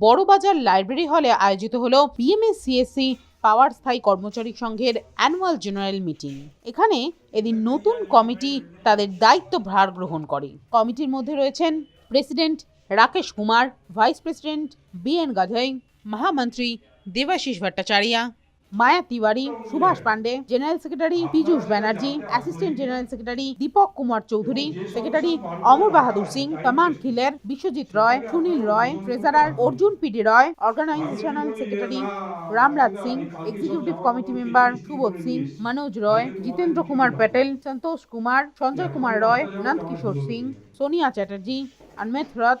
Burrabazar library হলে আয়োজিত হল বিএমএসিএসি পাওয়ার স্থায়ী কর্মচারী সংঘের অ্যানুয়াল জেনারেল মিটিং। এখানে এদিন নতুন কমিটি তাদের দায়িত্ব ভার গ্রহণ করে। কমিটির মধ্যে রয়েছেন president Rakesh Kumar, vice president B N Gorai মহামন্ত্রী Debashis Bhattacharya Maya Tiwari, Subhash Pandey general secretary Piyush Banerjee assistant general secretary Deepak Kumar Chowdhury secretary Amar Bahadur Singh command খিলের Biswajit Roy, Sunil Roy treasurer Arjun PD Roy organisational secretary Ramraj Singh executive committee member Subodh Singh, Manoj Roy, Jitendra Kumar Patel, Santosh Kumar, Sanjay Kumar Roy, Nanda Kishore Singh, Sonia Chatterjee অনমেত Rath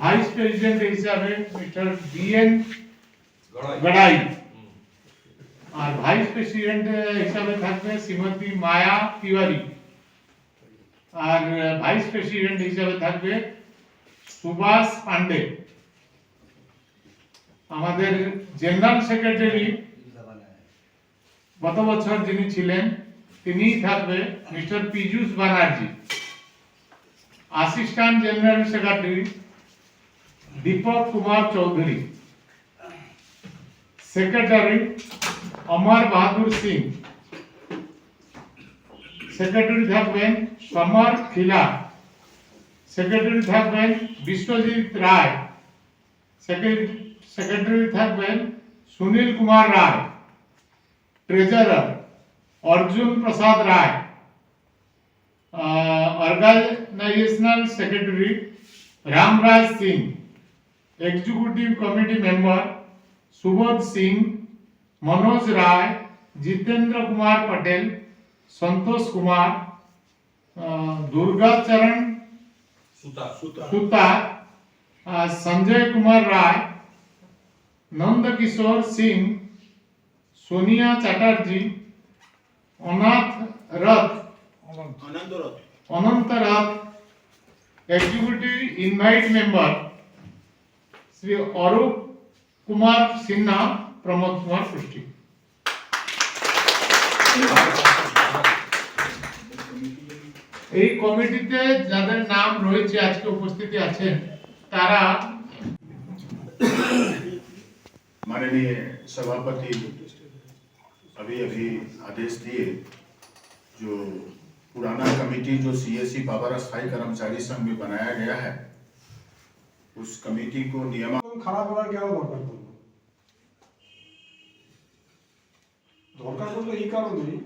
vice president হিসাবে mister B N Gorai আর vice president হিসাবে থাকবে শ্রীমতী মায়া তিওয়ারি। আর vice president হিসাবে থাকবে সুভাষ পান্ডে। আমাদের general secretary গত বছর যিনি ছিলেন তিনিই থাকবে mister Piyush Banerjee assistant general secretary Deepak Kumar Chowdhury secretary Amar Bahadur Singh secretary থাকবেন সমর খিলা সেক্রেটারি থাকবেন বিশ্বজিৎ রায় সেক্রেটারি সেক্রেটারি থাকবেন Sunil Kumar Roy treasurer Arjun Prasad Roy organisational secretary Ramraj Singh executive committee member Subodh Singh Manoj Roy Jitendra Kumar Patel Santosh Kumar Durga Charan सुता संजय कुमार राय नंद किशोर सिंह सोनिया चटर्जी अनाथ रथ Anant Rath executive invite member Shri Arup Kumar Sinha Pramod Kumar पृष्टि এই কমিটিতে যাদের নাম রয়েছে আজকে উপস্থিতি আছেন তারা माननीय सभापति अभी अभी आदेश दिए जो पुराना कमेटी जो सीएससी बाबर अस्थायी कर्मचारी संघ में बनाया गया है उस कमेटी को नियमा খারাপ করার কেন দরকার পড়লো দরকার পড়লো এই কারণেই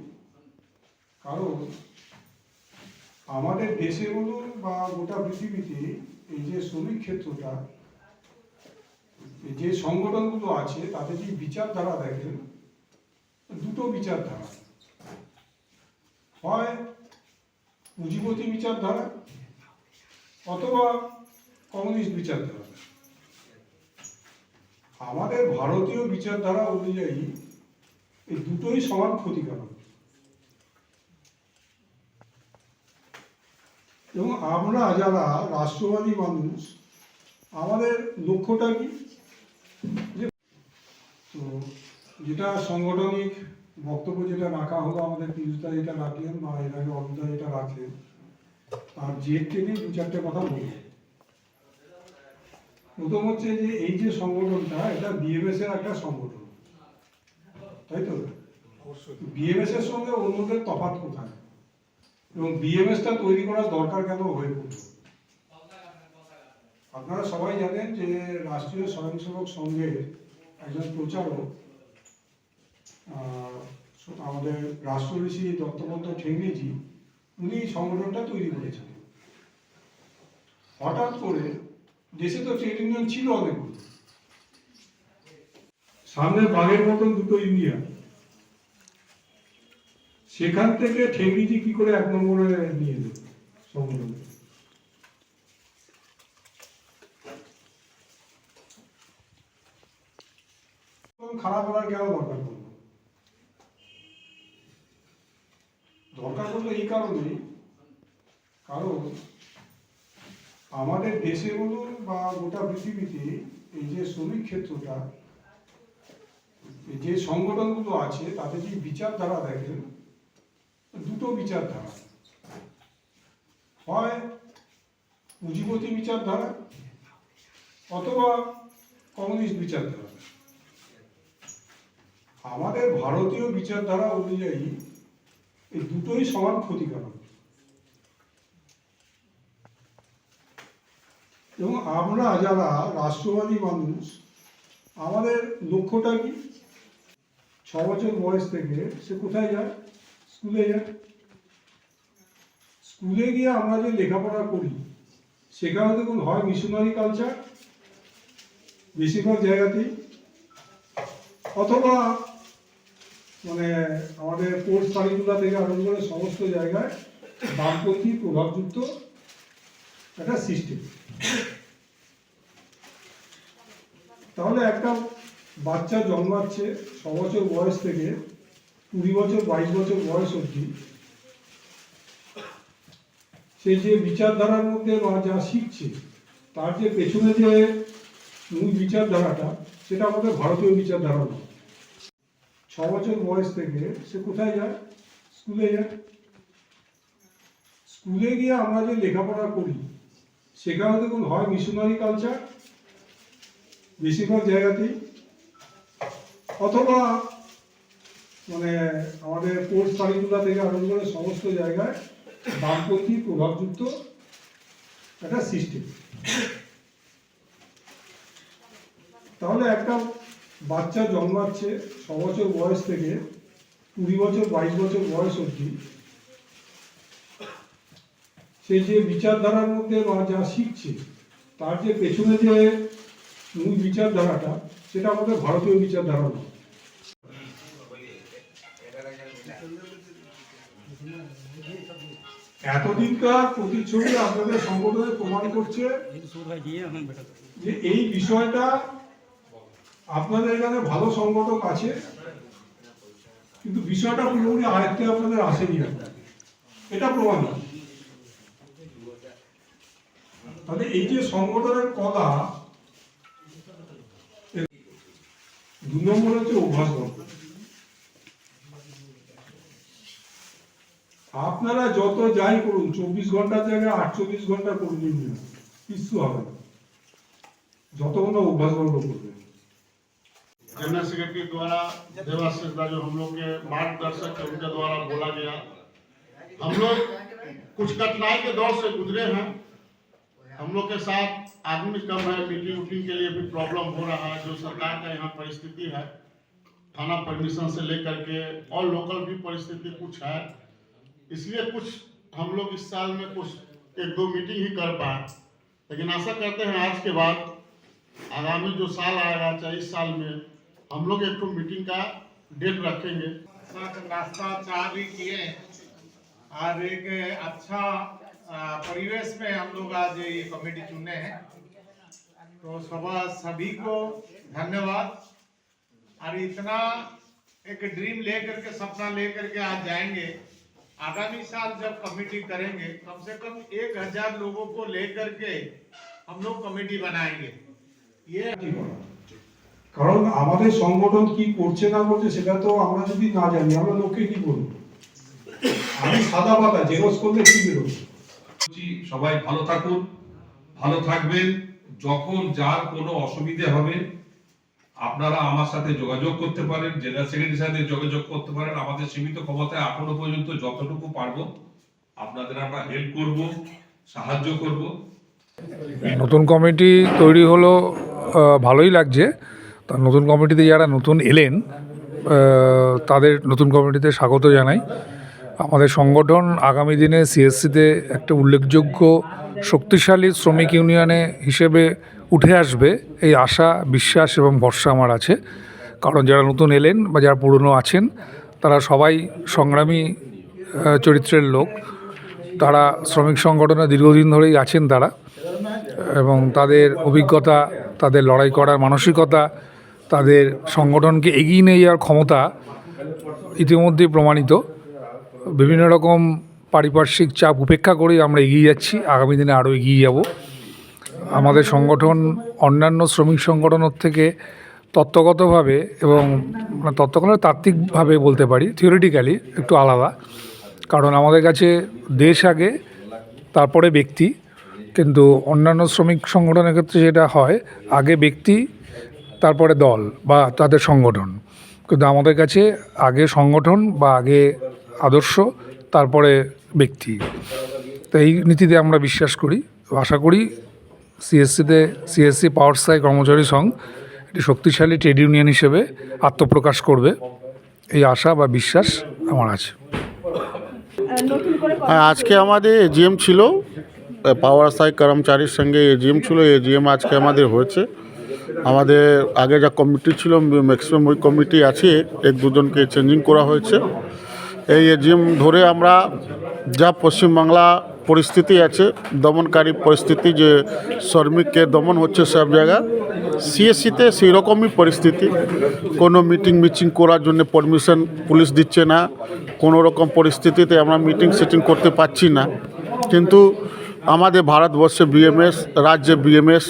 কারণ আমাদের দেশে বলুন বা গোটা পৃথিবীতে এই যে শ্রমিক ক্ষেত্রটা এই যে সংগঠনগুলো আছে তাদের যে বিচারধারা দেখেন দুটো বিচারধারা হয় পুঁজিপতি বিচারধারা অথবা কমিউনিস্ট বিচারধারা। আমাদের ভারতীয় বিচারধারা অনুযায়ী এই দুটোই সমান ক্ষতিকারক। এবং আমরা যারা রাষ্ট্রবাদী মানুষ, আমাদের লক্ষ্যটা কি? যে তো যেটা সাংগঠনিক বক্তব্য যেটা রাখা হলো আমাদের পিউষদা যেটা রাখলেন বা এর আগে অরুণদা যেটা রাখলেন তার জেদ টেনে দু চারটে কথা বলব প্রথম হচ্ছে যে এই যে সংগঠনটা এটা বিএমএস এর একটা সংগঠন। তাই তো? বিএমএস এর সঙ্গে অন্যদের তফাৎ কোথায়? এবং বিএমএস টা তৈরি করার দরকার কেন হয়ে পড়ল? আপনারা সবাই জানেন যে রাষ্ট্রীয় স্বয়ংসেবক সংঘের একজন প্রচারক আমাদের রাষ্ট্রঋষি দত্তবন্ত ঠেঙ্গেজি উনি সংগঠনটা তৈরি করেছেন। হঠাৎ করে দেশে তো ট্রেড ইউনিয়ন ছিল অনেকগুলো সামনে বাঘের মতন দুটো ইন্ডিয়া সেখান থেকে ঠেঙ্গিজি কি করে এক নম্বরে নিয়ে যেত সংগঠন? খারাপ হওয়ার কেউ দরকার পড়ল দরকার পড়ল এই কারণেই। কারণ আমাদের দেশে বলুন বা গোটা পৃথিবীতে এই যে শ্রমিক ক্ষেত্রটা যে সংগঠনগুলো আছে তাদের যে বিচারধারা দেখেন, দুটো বিচারধারা। হয় পুঁজিপতি বিচারধারা অথবা কমিউনিস্ট বিচারধারা। আমাদের ভারতীয় বিচারধারা অনুযায়ী এই দুটোই সমান ক্ষতিকারক। এবং আমরা যারা রাষ্ট্রবাদী মানুষ, আমাদের লক্ষ্যটা কি? ছ বছর বয়স থেকে সে কোথায় যায়? স্কুলে যায়। স্কুলে গিয়ে আমরা যে লেখাপড়া করি, সেখানে দেখুন হয় মিশনারি কালচার বেশিরভাগ জায়গাতেই। অথবা মানে আমাদের কোর্স কারিকুলা থেকে আরম্ভ করে সমস্ত জায়গায় বামপন্থী প্রভাবযুক্ত একটা সিস্টেম তাহলে একটা বাচ্চা জন্মাচ্ছে ছ বছর বয়স থেকে কুড়ি বছর, বাইশ বছর বয়স অবধি। সে যে বিচারধারার মধ্যে বা যা শিখছে, তার যে পেছনে যে মূল বিচারধারাটা, সেটা আমাদের ভারতীয় বিচারধারা নয়। ছ বছর বয়স থেকে সে কোথায় যায়? স্কুলে যায়। স্কুলে গিয়ে আমরা যে লেখাপড়া করি, সেখানে দেখুন হয় মিশনারি কালচার বেশিরভাগ জায়গাতেই? অথবা মানে আমাদের কোর্স কারিকুলা থেকে আরম্ভ করে সমস্ত জায়গায় বামপন্থী প্রভাবযুক্ত একটা সিস্টেম তাহলে একটা বাচ্চা জন্মাচ্ছে ছ বছর বয়স থেকে কুড়ি বছর, বাইশ বছর বয়স অবধি। সে যে বিচারধারার মধ্যে বা যা শিখছে, তার যে পেছনে যে মূল বিচারধারাটা, সেটা আমাদের ভারতীয় বিচারধারা নয়। এতদিনকার প্রতিচ্ছবি আপনাদের সংগঠনে প্রমাণ করছে যে এই বিষয়টা আপনাদের এখানে ভালো সংগঠক আছে, কিন্তু বিষয়টা পুরোপুরি আয়ত্তে আপনাদের আসেনি। এটা প্রমাণ। তাহলে এই যে সংগঠনের এর দু নম্বর হচ্ছে অভ্যাসগত আপনারা যত যাই করুন, চব্বিশ ঘণ্টার জায়গায় আটচল্লিশ ঘণ্টা করুন না কিচ্ছু হবে যতক্ষণ না অভ্যাসগত করবেন जनरल सेक्रेटरी द्वारा, देवाशीष जो हम लोग के मार्गदर्शक है, उनके द्वारा बोला गया। हम लोग कुछ कठिनाई के दौर से गुजरे हैं। हम लोग के साथ आदमी कम है मीटिंग उटिंग के लिए भी प्रॉब्लम हो रहा है, जो सरकार का यहाँ परिस्थिति है। थाना परमिशन से लेकर के और लोकल भी परिस्थिति कुछ है। इसलिए कुछ हम लोग इस साल में कुछ एक दो मीटिंग ही कर पाए। लेकिन आशा करते हैं आज के बाद आगामी जो साल आएगा, चाहे इस साल में हम लोग एक मीटिंग का डेट रखेंगे। नाश्ता चार भी किए। और एक अच्छा परिवेश में हम लोग आज ये कमेटी चुने हैं। तो सुबह सभी को धन्यवाद। और इतना एक ड्रीम ले करके सपना ले करके आज जाएँगे। आगामी साल जब कमेटी करेंगे, कम से कम एक हज़ार लोगों को लेकर के हम लोग कमेटी बनाएँगे। ये কারণ আমাদের সংগঠন কি করছে না করছে সেটা তো আমরা যদি না জানি আমরা লোককে কি বলব? আমি সাদা পাতা জেরক্স করলে কি বেরোবে? সবাই ভালো থাকুন ভালো থাকবেন। যখন যার কোনো অসুবিধে হবে আপনারা আমার সাথে যোগাযোগ করতে পারেন জেনারেল সেক্রেটারির সাথে যোগাযোগ করতে পারেন। আমাদের সীমিত ক্ষমতায় এখনও পর্যন্ত যতটুকু পারব আপনাদের আমরা হেল্প করব সাহায্য করব। নতুন কমিটি তৈরি হলো ভালোই লাগছে। তা নতুন কমিটিতে যারা নতুন এলেন তাদের নতুন কমিটিতে স্বাগত জানাই। আমাদের সংগঠন আগামী দিনে সিএসসিতে একটা উল্লেখযোগ্য শক্তিশালী শ্রমিক ইউনিয়নে হিসেবে উঠে আসবে। এই আশা, বিশ্বাস এবং ভরসা আমার আছে। কারণ যারা নতুন এলেন বা যারা পুরনো আছেন, তারা সবাই সংগ্রামী চরিত্রের লোক। তারা শ্রমিক সংগঠনে দীর্ঘদিন ধরেই আছেন তারা। এবং তাদের অভিজ্ঞতা, তাদের লড়াই করার মানসিকতা তাদের সংগঠনকে এগিয়ে নিয়ে যাওয়ার ক্ষমতা ইতিমধ্যেই প্রমাণিত। বিভিন্ন রকম পারিপার্শ্বিক চাপ উপেক্ষা করেই আমরা এগিয়ে যাচ্ছি। আগামী দিনে আরও এগিয়ে যাব। আমাদের সংগঠন, অন্যান্য শ্রমিক সংগঠনের থেকে তত্ত্বগতভাবে এবং মানে তত্ত্বগত তাত্ত্বিকভাবে বলতে পারি থিওরিটিক্যালি একটু আলাদা। কারণ আমাদের কাছে দেশ আগে, তারপরে ব্যক্তি। কিন্তু অন্যান্য শ্রমিক সংগঠনের ক্ষেত্রে যেটা হয়, আগে ব্যক্তি তারপরে দল বা তাদের সংগঠন। কিন্তু আমাদের কাছে আগে সংগঠন বা আগে আদর্শ, তারপরে ব্যক্তি। তো এই নীতিতে আমরা বিশ্বাস করি। আশা করি সিএসসিতে, সিএসসি পাওয়ার সাই কর্মচারী সংঘ একটি শক্তিশালী ট্রেড ইউনিয়ন হিসেবে আত্মপ্রকাশ করবে। এই আশা বা বিশ্বাস আমার আছে। হ্যাঁ আজকে আমাদের এজিএম ছিল। পাওয়ার সাই কর্মচারীর সঙ্গে এজিএম ছিল এজিএম আজকে আমাদের হয়েছে। আমাদের আগে যা কমিটি ছিল, ম্যাক্সিমাম ওই কমিটি আছে এক দুজনকে চেঞ্জিং করা হয়েছে। এই এজিএম ধরে আমরা যা পশ্চিমবাংলা পরিস্থিতি আছে, দমনকারী পরিস্থিতি যে শ্রমিককে দমন হচ্ছে সব জায়গা সিএসসিতে সেই রকমই পরিস্থিতি। কোনো মিটিং মিচিং করার জন্য পারমিশন পুলিশ দিচ্ছে না, কোনো রকম পরিস্থিতিতে আমরা মিটিং সিটিং করতে পারছি না। কিন্তু আমাদের ভারতবর্ষে বিএমএস রাজ্যে বিএমএস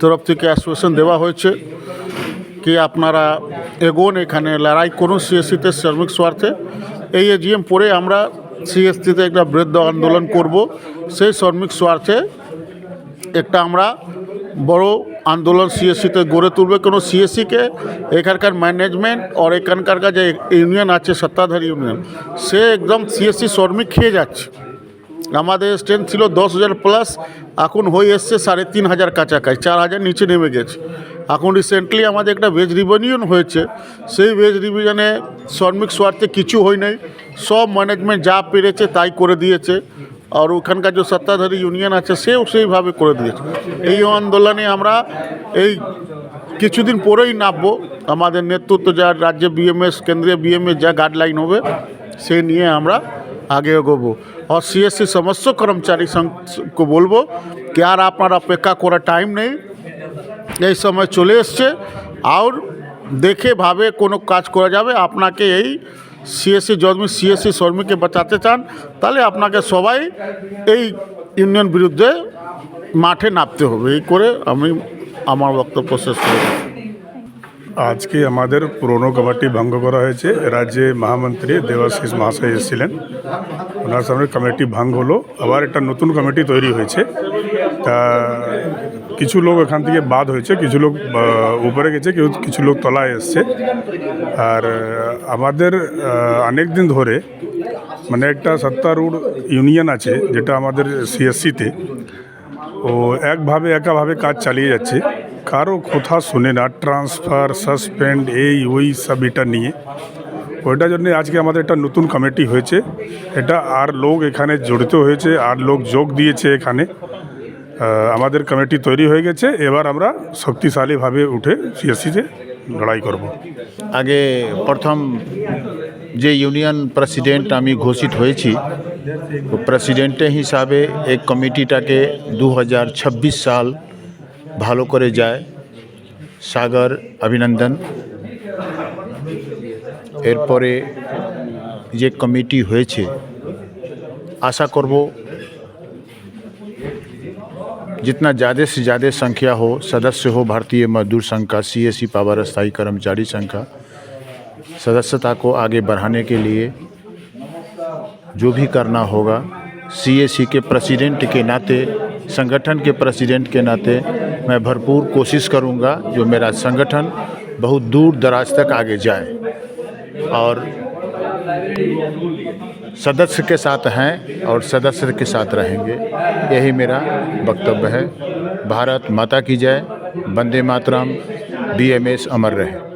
তরফ থেকে অ্যাসোসিয়েশন দেওয়া হয়েছে। কি আপনারা এগোন এখানে, লড়াই করুন সিএসসিতে শ্রমিক স্বার্থে। এই এজিএম পরে আমরা সিএসসিতে একটা বৃদ্ধ আন্দোলন করব। সেই শ্রমিক স্বার্থে একটা আমরা বড় আন্দোলন সিএসসিতে গড়ে তুলবে। কোনো সিএসসিকে এখানকার ম্যানেজমেন্ট আর এখানকার যে ইউনিয়ন আছে, সত্তাধারী ইউনিয়ন সে একদম সিএসসি শ্রমিক খেয়ে যাচ্ছে। আমাদের স্ট্রেন্থ ছিল দশ হাজার প্লাস এখন হয়ে এসছে সাড়ে তিন হাজার কাছাকাছি, চার হাজার নিচে নেমে গেছে। এখন রিসেন্টলি আমাদের একটা ভেজ রিভিনিয়ন হয়েছে, সেই ভেজ রিভিশনে শ্রমিক স্বার্থে কিছু হয় নাই, সব ম্যানেজমেন্ট যা পেরেছে তাই করে দিয়েছে, আর ওখানকার যে সত্তাধারী ইউনিয়ন আছে সেও সেইভাবে করে দিয়েছে। এই আন্দোলনে আমরা এই কিছুদিন পরেই নামবো, আমাদের নেতৃত্ব যা রাজ্যে বিএমএস কেন্দ্রীয় বিএমএস যা গাইডলাইন হবে, সে নিয়ে আমরা আগে এগোবো। और सीएससी समस्त कर्मचारी संघ को বলবো कि আর আপনার অপেক্ষা করার টাইম নেই এই সময় চলে এসছে আর দেখে ভাবে কোনো কাজ করা যাবে আপনাকে এই সিএসসি যদি সিএসসি শ্রমিককে বাঁচাতে চান তাহলে আপনাকে সবাই এই ইউনিয়ন বিরুদ্ধে মাঠে নামতে হবে এই করে আমি আমার বক্তব্য শেষ করি আজকে আমাদের পুরনো কমিটি ভঙ্গ করা হয়েছে। রাজ্যে মহামন্ত্রী দেবাশিস মহাশয় এসেছিলেন। ওনার সামনে কমিটি ভাঙ হলো। আবার একটা নতুন কমিটি তৈরি হয়েছে। তা কিছু লোক এখান থেকে বাদ হয়েছে। কিছু লোক উপরে গেছে, কেউ কিছু লোক তলায় এসছে। আর আমাদের অনেক দিন ধরে মানে একটা সত্তারূঢ় ইউনিয়ন আছে, যেটা আমাদের সিএসসিতে ও একভাবে একাভাবে কাজ চালিয়ে যাচ্ছে। কারও কথা শুনে না ট্রান্সফার সাসপেন্ড এই, ওই সব এটা নিয়ে। ওইটার জন্য আজকে আমাদের একটা নতুন কমিটি হয়েছে। এটা আর লোক এখানে জড়িত হয়েছে, আর লোক যোগ দিয়েছে এখানে। আমাদের কমিটি তৈরি হয়ে গেছে, এবার আমরা শক্তিশালীভাবে উঠে সিএসসিতে লড়াই করব। আগে প্রথম যে ইউনিয়ন প্রেসিডেন্ট আমি ঘোষিত হয়েছি প্রেসিডেন্টের হিসাবে এই কমিটিটাকে দু হাজার ছাব্বিশ সাল ভালো করে যায় সাগর অভিনন্দন এরপরে যে কমিটি হয়েছে আশা করব जितना ज़्यादा से ज़्यादा संख्या हो सदस्य हो भारतीय मजदूर संघ का सी एस सी पावर स्थायी कर्मचारी संघ का सदस्यता को आगे बढ़ाने के लिए जो भी करना होगा सीएसी के प्रेसिडेंट के नाते संगठन के प्रेसिडेंट के नाते मैं भरपूर कोशिश करूँगा जो मेरा संगठन बहुत दूर दराज तक आगे जाए और सदस्य के साथ हैं और सदस्य के साथ रहेंगे। यही मेरा वक्तव्य है। भारत माता की जय। Vande Mataram. B M S अमर रहे।